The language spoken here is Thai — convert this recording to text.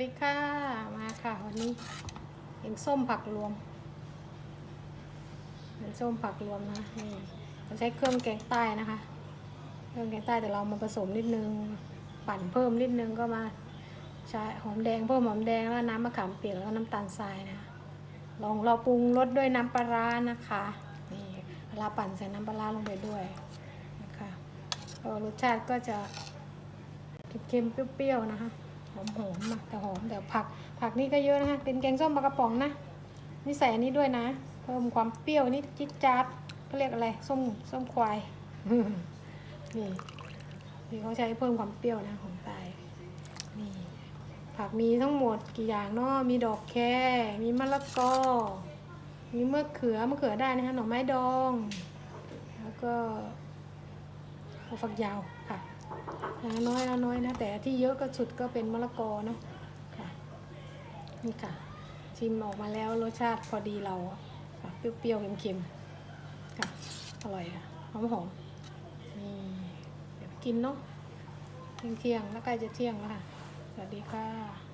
สวัสดีค่ะ มาค่ะ วันนี้เองส้มผักรวมเป็นส้มผักรวมนะนี่เราใช้เครื่องแกงใต้นะคะ เครื่องแกงใต้แต่เรามาผสมนิดนึงปั่นเพิ่มนิดนึงก็มาใช้หอมแดงเพิ่มหอมแดงแล้วน้ำมะขามเปียกแล้วน้ำตาลทรายนะลองเราปรุงรสด้วยน้ำปลาร้านะคะนี่เวลาปั่นใส่น้ำปลาร้าลงไปด้วยนะคะรสชาติก็จะเค็มๆเปรี้ยวๆนะคะ หอมหอมๆอะแต่หอมแต่ผักผักนี่ก็เยอะนะคะเป็นแกงส้มปลากระป๋องนะนี่ใส่อันนี้ด้วยนะ เพิ่มความเปรี้ยวนิดจิ๊ดจัดเขาเรียกอะไรส้มส้มควายนี่นี่เขาใช้เพิ่มความเปรี้ยวนะของตายนี่ผักมีทั้งหมดกี่อย่างเนาะมีดอกแคมีมะละกอมีมะเขือมะเขือได้นะคะหน่อไม้ดอง แล้วก็หัวฝักยาวค่ะ น้อยน้อยนะ แต่ที่เยอะก็สุดก็เป็นมะละกอเนาะค่ะนี่ค่ะ ชิมออกมาแล้วรสชาติพอดีเราค่ะเปรี้ยวๆเค็มๆค่ะอร่อยค่ะหอมหอมๆนี่เดี๋ยวกินเนาะเที่ยงๆแล้วใกล้จะเที่ยงแล้วค่ะ สวัสดีค่ะ